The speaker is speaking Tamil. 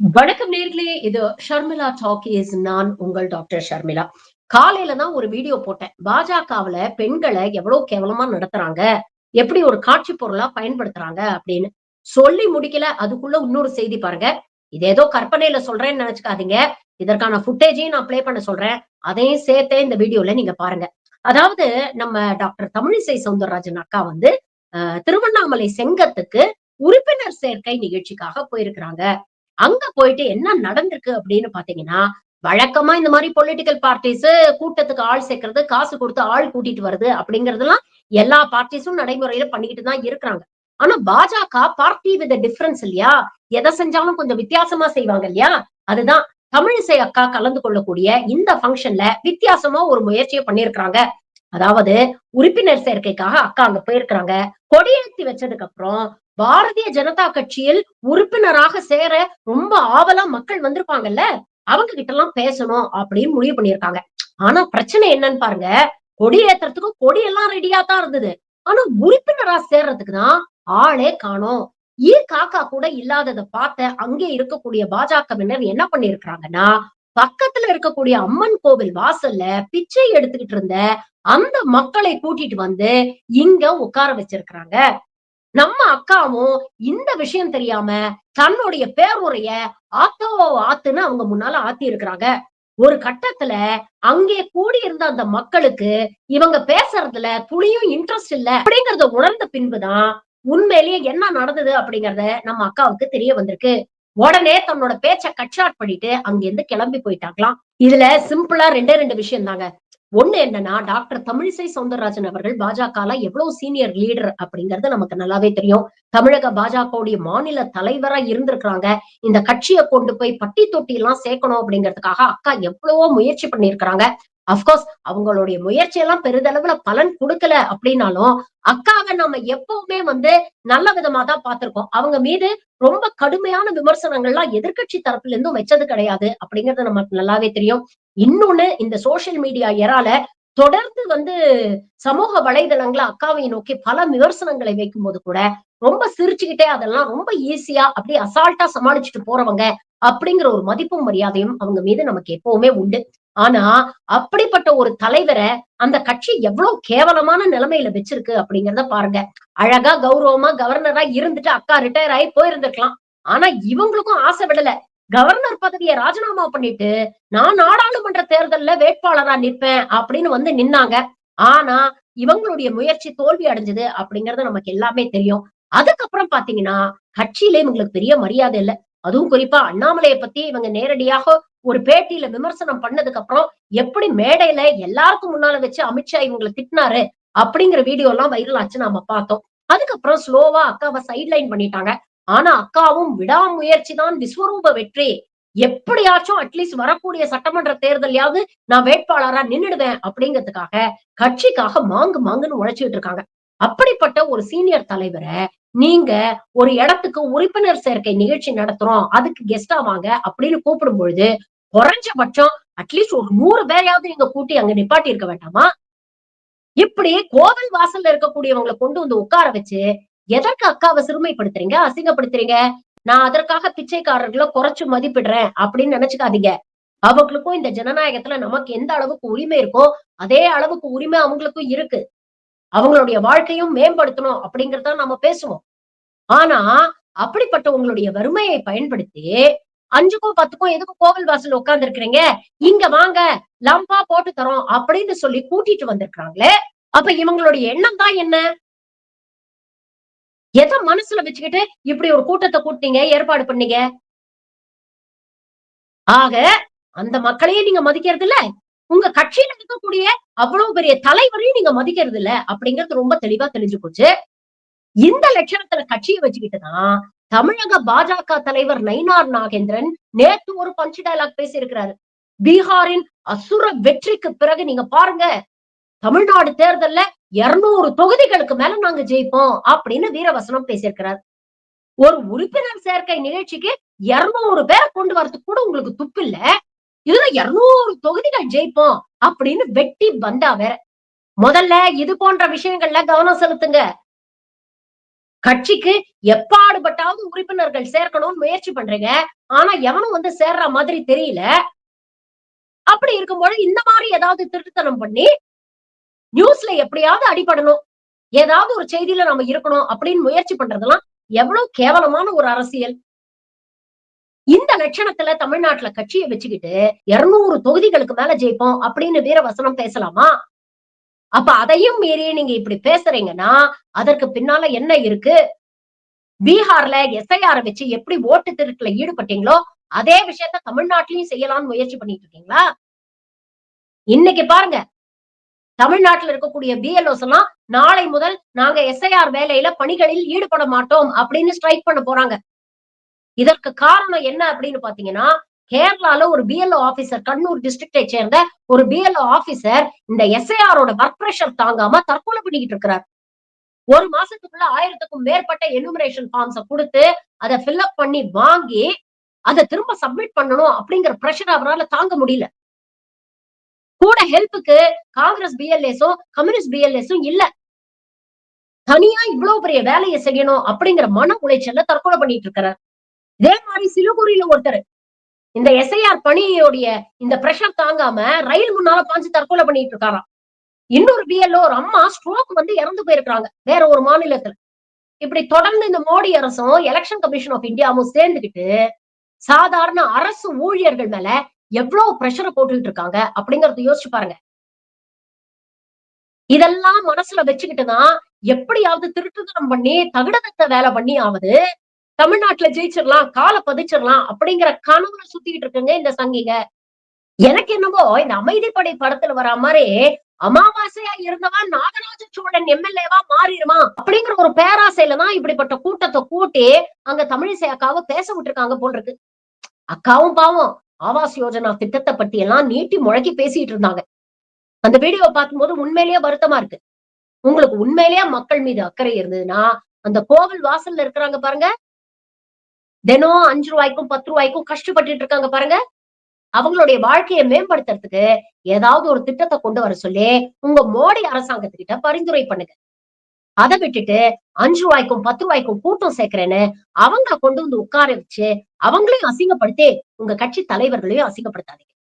வணக்கம் நேர்களே இது ஷர்மிளா டாக்கீஸ். நான் உங்கள் டாக்டர் ஷர்மிளா. காலையில தான் ஒரு வீடியோ போட்டேன். பாஜகவுல பெண்களை எவ்வளவு கேவலமா நடத்துறாங்க எப்படி ஒரு காட்சி பொருளா பயன்படுத்துறாங்க அப்படின்னு சொல்லி முடிக்கல. அதுக்குள்ள இன்னொரு செய்தி பாருங்க. இது ஏதோ கற்பனையில சொல்றேன்னு நினைச்சுக்காதீங்க. இதற்கான ஃபுட்டேஜையும் நான் ப்ளே பண்ண சொல்றேன். அதையும் சேர்த்தே இந்த வீடியோல நீங்க பாருங்க. அதாவது நம்ம டாக்டர் தமிழிசை சவுந்தரராஜன் அக்கா வந்து திருவண்ணாமலை செங்கத்துக்கு உறுப்பினர் சேர்க்கை நிகழ்ச்சிக்காக போயிருக்கிறாங்க. அங்க போயிட்டு என்ன நடந்திருக்கு அப்படின்னு பாத்தீங்கன்னா வழக்கமா இந்த மாதிரி பொலிட்டிக்கல் பார்ட்டிஸ் கூட்டத்துக்கு ஆள் சேர்க்கறது காசு கொடுத்து ஆள் கூட்டிட்டு வருது அப்படிங்கறதெல்லாம் எல்லா பார்ட்டிஸும் நடைமுறையில பண்ணிக்கிட்டு தான் இருக்கிறாங்க. ஆனா பாஜக பார்ட்டி வித் டிஃபரன்ஸ் இல்லையா? எதை செஞ்சாலும் கொஞ்சம் வித்தியாசமா செய்வாங்க இல்லையா? அதுதான் தமிழிசை அக்கா கலந்து கொள்ளக்கூடிய இந்த ஃபங்க்ஷன்ல வித்தியாசமா ஒரு முயற்சியை பண்ணியிருக்கிறாங்க. அதாவது உறுப்பினர் சேர்க்கைக்காக அக்கா அங்க போயிருக்கிறாங்க. கொடியேற்றி வச்சதுக்கு அப்புறம் பாரதிய ஜனதா கட்சியில் உறுப்பினராக சேர ரொம்ப ஆவலா மக்கள் வந்திருப்பாங்கல்ல அவங்க கிட்ட எல்லாம் பேசணும் அப்படின்னு முடிவு பண்ணியிருக்காங்க. ஆனா பிரச்சனை என்னன்னு பாருங்க கொடி ஏத்துறதுக்கு கொடி எல்லாம் ரெடியா தான் இருந்தது. ஆனா உறுப்பினரா சேர்றதுக்கு தான் ஆளே காணும். ஈ காக்கா கூட இல்லாததை பார்த்த அங்கே இருக்கக்கூடிய பாஜகவினர் என்ன பண்ணிருக்கிறாங்கன்னா பக்கத்துல இருக்கக்கூடிய அம்மன் கோவில் வாசல்ல பிச்சை எடுத்துக்கிட்டு இருந்த அந்த மக்களை கூட்டிட்டு வந்து இங்க உட்கார வச்சிருக்கிறாங்க. நம்ம அக்காவும் இந்த விஷயம் தெரியாம தன்னுடைய பேருடைய ஆத்தோ ஆத்துன்னு அவங்க முன்னால ஆத்தி இருக்கிறாங்க ஒரு கட்டத்துல அங்கே கூடி இருந்த அந்த மக்களுக்கு இவங்க பேசுறதுல துளியும் இன்ட்ரெஸ்ட் இல்ல அப்படிங்கறத உணர்ந்த பின்புதான் உண்மையிலேயே என்ன நடந்தது அப்படிங்கறத நம்ம அக்காவுக்கு தெரிய வந்திருக்கு. உடனே தன்னோட பேச்சை கட்சாட் பண்ணிட்டு அங்க இருந்து கிளம்பி போயிட்டாங்களாம். இதுல சிம்பிளா ரெண்டே ரெண்டு விஷயம் தாங்க ஒண்ணு என்னன்னா டாக்டர் தமிழிசை சவுந்தரராஜன் அவர்கள் பாஜக எவ்வளவு சீனியர் லீடர் அப்படிங்கறது நமக்கு நல்லாவே தெரியும். தமிழக பாஜகவுடைய மாநில தலைவரா இருந்திருக்கிறாங்க. இந்த கட்சியை கொண்டு போய் பட்டி தொட்டி எல்லாம் சேர்க்கணும் அப்படிங்கிறதுக்காக அக்கா எவ்வளவோ முயற்சி பண்ணிருக்கிறாங்க அப்கோர்ஸ் அவங்களுடைய முயற்சி எல்லாம் பெரிதளவுல பலன் கொடுக்கல அப்படின்னாலும் அக்காவை நம்ம எப்பவுமே வந்து நல்ல விதமா தான் பார்த்திருக்கோம். அவங்க மீது ரொம்ப கடுமையான விமர்சனங்கள்லாம் எதிர்கட்சி தரப்புல இருந்தும் வச்சது கிடையாது அப்படிங்கறது நமக்கு நல்லாவே தெரியும். இன்னொன்னு இந்த சோசியல் மீடியா எறால தொடர்ந்து வந்து சமூக வலைதளங்களை அக்காவை நோக்கி பல விமர்சனங்களை வைக்கும் போது கூட ரொம்ப சிரிச்சுக்கிட்டே அதெல்லாம் ரொம்ப ஈஸியா அப்படியே அசால்ட்டா சமாளிச்சுட்டு போறவங்க அப்படிங்கிற ஒரு மதிப்பும் மரியாதையும் அவங்க மீது நமக்கு எப்பவுமே உண்டு. ஆனா அப்படிப்பட்ட ஒரு தலைவரை அந்த கட்சி எவ்வளவு கேவலமான நிலைமையில வச்சிருக்கு அப்படிங்கிறத பாருங்க. அழகா கௌரவமா கவர்னரா இருந்துட்டு அக்கா ரிட்டையர் ஆகி போயிருந்திருக்கலாம். ஆனா இவங்களுக்கும் ஆசை விடல. கவர்னர் பதவியை ராஜினாமா பண்ணிட்டு நான் நாடாளுமன்ற தேர்தல்ல வேட்பாளரா நிற்பேன் அப்படின்னு வந்து நின்னாங்க. ஆனா இவங்களுடைய முயற்சி தோல்வி அடைஞ்சது அப்படிங்கறது நமக்கு எல்லாமே தெரியும். அதுக்கப்புறம் பாத்தீங்கன்னா கட்சியில இவங்களுக்கு பெரிய மரியாதை இல்லை. அதுவும் குறிப்பா அண்ணாமலையை பத்தி இவங்க நேரடியாக ஒரு பேட்டியில விமர்சனம் பண்ணதுக்கு அப்புறம் எப்படி மேடையில எல்லாருக்கும் முன்னால வச்சு அமித்ஷா இவங்களை திட்டினாரு அப்படிங்கிற வீடியோ எல்லாம் வைரல் ஆச்சு நாம பார்த்தோம். அதுக்கப்புறம் ஸ்லோவா அக்காவை சைட்லைன் பண்ணிட்டாங்க. ஆனா அக்காவும் விடாமுயற்சி தான் விஸ்வரூப வெற்றி. எப்படியாச்சும் அட்லீஸ்ட் வரக்கூடிய சட்டமன்ற தேர்தலையாவது நான் வேட்பாளரா நின்னுடுவேன் அப்படிங்கிறதுக்காக கட்சிக்காக மாங்கு மாங்குன்னு உழைச்சிட்டு இருக்காங்க. அப்படிப்பட்ட ஒரு சீனியர் தலைவரை நீங்க ஒரு இடத்துக்கு உறுப்பினர் சேர்க்கை நிகழ்ச்சி நடத்துறோம் அதுக்கு கெஸ்டா வாங்க அப்படின்னு கூப்பிடும் பொழுது குறைஞ்சபட்சம் அட்லீஸ்ட் ஒரு நூறு பேரையாவது நீங்க கூட்டி அங்க நிப்பாட்டி இருக்க வேண்டாமா? இப்படி கோவில் வாசல்ல இருக்கக்கூடியவங்களை கொண்டு வந்து உட்கார வச்சு எதற்கு அக்காவை சிறுமைப்படுத்துறீங்க? அசிங்கப்படுத்துறீங்க? நான் அதற்காக பிச்சைக்காரர்களை குறைச்சு மதிப்பிடுறேன் அப்படின்னு நினைச்சுக்காதீங்க. அவங்களுக்கும் இந்த ஜனநாயகத்துல நமக்கு எந்த அளவுக்கு உரிமை இருக்கோ அதே அளவுக்கு உரிமை அவங்களுக்கும் இருக்கு. அவங்களுடைய வாழ்க்கையும் மேம்படுத்தணும் அப்படிங்கறத நம்ம பேசுவோம். ஆனா அப்படிப்பட்ட உங்களுடைய வறுமையை பயன்படுத்தி அஞ்சுக்கும் பத்துக்கும் எதுக்கும் கோவில் வாசல் உட்கார்ந்து இருக்கிறீங்க இங்க வாங்க லம்பா போட்டு தரோம் அப்படின்னு சொல்லி கூட்டிட்டு வந்திருக்கிறாங்களே அப்ப இவங்களுடைய எண்ணம் தான் என்ன? எதை மனசுல வச்சுக்கிட்டு இப்படி ஒரு கூட்டத்தை கூட்டினீங்க ஏற்பாடு பண்ணீங்க? ஆக அந்த மக்களையே நீங்க மதிக்கிறது இல்ல உங்க கட்சியில இருக்கக்கூடிய அவ்வளவு பெரிய தலைவரையும் நீங்க மதிக்கிறது இல்ல அப்படிங்கிறது ரொம்ப தெளிவா தெரிஞ்சு போச்சு. இந்த லட்சணத்துல கட்சியை வச்சுக்கிட்டுதான் தமிழக பாஜக தலைவர் நயினார் நாகேந்திரன் நேற்று ஒரு பஞ்ச் டயலாக் பேசியிருக்கிறாரு. பீகாரின் அசுர வெற்றிக்கு பிறகு நீங்க பாருங்க தமிழ்நாடு தேர்தல்ல இருநூறு தொகுதிகளுக்கு மேல நாங்க ஜெயிப்போம் அப்படின்னு வீரவசனம் பேசியிருக்கிறார். ஒரு உறுப்பினர் சேர்க்கை நிகழ்ச்சிக்கு இருநூறு பேரை கொண்டு வரதுக்கு கூட உங்களுக்கு துப்பு இல்ல. இதுல இருநூறு தொகுதிகள் ஜெயிப்போம் அப்படின்னு வெட்டி வந்தா வேற. முதல்ல இது போன்ற விஷயங்கள்ல கவனம் செலுத்துங்க. கட்சிக்கு எப்பாடுபட்டாவது உறுப்பினர்கள் சேர்க்கணும்னு முயற்சி பண்றீங்க. ஆனா எவனும் வந்து சேர்ற மாதிரி தெரியல. அப்படி இருக்கும்போது இந்த மாதிரி ஏதாவது திருட்டுத்தனம் பண்ணி நியூஸ்ல எப்படியாவது அடிபடணும். ஏதாவது ஒரு செய்தியில நம்ம இருக்கணும் அப்படின்னு முயற்சி பண்றதெல்லாம் எவ்வளவு கேவலமான ஒரு அரசியல். இந்த லட்சணத்துல தமிழ்நாட்டுல கட்சியை வச்சுக்கிட்டு இருநூறு தொகுதிகளுக்கு மேல ஜெயிப்போம் அப்படின்னு வீரவசனம் பேசலாமா? அப்ப அதையும் மீறி நீங்க இப்படி பேசுறீங்கன்னா அதற்கு பின்னால என்ன இருக்கு? பீகார்ல எஸ்ஐஆர் வச்சு எப்படி ஓட்டு திருட்டுல ஈடுபட்டீங்களோ அதே விஷயத்த தமிழ்நாட்டிலையும் செய்யலாம்னு முயற்சி பண்ணிட்டு இருக்கீங்களா? இன்னைக்கு பாருங்க தமிழ்நாட்டுல இருக்கக்கூடிய பிஎல்ஓஸ் எல்லாம் நாளை முதல் நாங்க எஸ்ஐஆர் வேலையில பணிகளில் ஈடுபட மாட்டோம் அப்படின்னு ஸ்ட்ரைக் பண்ண போறாங்க. இதற்கு காரணம் என்ன அப்படின்னு பாத்தீங்கன்னா கேரளால ஒரு பிஎல்ஓ ஆபீசர் கண்ணூர் டிஸ்ட்ரிக்டை சேர்ந்த ஒரு பிஎல்ஓ ஆபீசர் இந்த எஸ்ஐஆரோட ஒர்க் பிரஷர் தாங்காம தற்கொலை பண்ணிக்கிட்டு இருக்கிறார். ஒரு மாசத்துக்குள்ள ஆயிரத்துக்கும் மேற்பட்ட எனுமரேஷன் ஃபார்ம்ஸ கொடுத்து அதை ஃபில்அப் பண்ணி வாங்கி அதை திரும்ப சப்மிட் பண்ணணும் அப்படிங்கிற பிரஷர் அவரால் தாங்க முடியல. கூட ஹெல்ப்புக்கு காங்கிரஸ் பிஎல்ஏஸும் கம்யூனிஸ்ட் பிஎல்ஏஸும் இல்ல. தனியா இவ்வளவு பெரிய வேலையை செய்யணும் அப்படிங்கிற மன உளைச்சல்ல தற்கொலை பண்ணிட்டு இருக்கிறார். இதே மாதிரி சிலுகுரியில ஒருத்தர். இந்த எஸ்ஐஆர் பணியோடைய இந்த பிரஷர் தாங்காம ரயில் முன்னால பாஞ்சு தற்கொலை பண்ணிட்டு இருக்காராம். இன்னொரு பிஎல்ஓ ஒரு அம்மா ஸ்ட்ரோக் வந்து இறந்து போயிருக்காங்க வேற ஒரு மாநிலத்துல. இப்படி தொடர்ந்து இந்த மோடி அரசும் எலெக்ஷன் கமிஷன் ஆஃப் இந்தியாவும் சேர்ந்துகிட்டு சாதாரண அரசு ஊழியர்கள் மேல எவ்வளவு பிரஷரை போட்டுக்கிட்டு இருக்காங்க அப்படிங்கறத யோசிச்சு பாருங்க. இதெல்லாம் மனசுல வச்சுக்கிட்டுதான் எப்படியாவது திருட்டுதனம் பண்ணி தகுடதத்த வேலை பண்ணி ஆவது தமிழ்நாட்டுல ஜெயிச்சிடலாம் காலை பதிச்சிடலாம் அப்படிங்கிற கனவுல சுத்திக்கிட்டு இருக்குங்க இந்த சங்கிங்க. எனக்கு என்னவோ இந்த அமைதிப்படை படத்துல வரா மாதிரி அமாவாசையா இருந்தவன் நாகராஜ சோழன் எம்எல்ஏவா மாறிடுமா அப்படிங்கிற ஒரு பேராசையில தான் இப்படிப்பட்ட கூட்டத்தை கூட்டி அங்க தமிழிசை அக்காவை பேச விட்டுருக்காங்க போல் இருக்கு. அக்காவும் பாவம். ஆவாஸ் யோஜனா திட்டத்தை பத்தி எல்லாம் நீட்டி முழக்கி பேசிட்டு இருந்தாங்க. அந்த வீடியோவை பார்க்கும்போது உண்மையிலேயே வருத்தமா இருக்கு. உங்களுக்கு உண்மையிலேயே மக்கள் மீது அக்கறை இருந்ததுன்னா அந்த கோவில் வாசல்ல இருக்கிறாங்க பாருங்க. தினம் அஞ்சு ரூபாய்க்கும் பத்து ரூபாய்க்கும் கஷ்டப்பட்டுட்டு இருக்காங்க பாருங்க. அவங்களுடைய வாழ்க்கையை மேம்படுத்துறதுக்கு ஏதாவது ஒரு திட்டத்தை கொண்டு வர சொல்லி உங்க மோடி அரசாங்கத்துக்கிட்ட பரிந்துரை பண்ணுங்க. அதை விட்டுட்டு அஞ்சு ரூபாய்க்கும் பத்து ரூபாய்க்கும் கூட்டம் சேர்க்கிறேன்னு அவங்கள கொண்டு வந்து உட்கார வச்சு அவங்களையும் அசிங்கப்படுத்தி உங்க கட்சி தலைவர்களையும் அசிங்கப்படுத்தாதீங்க.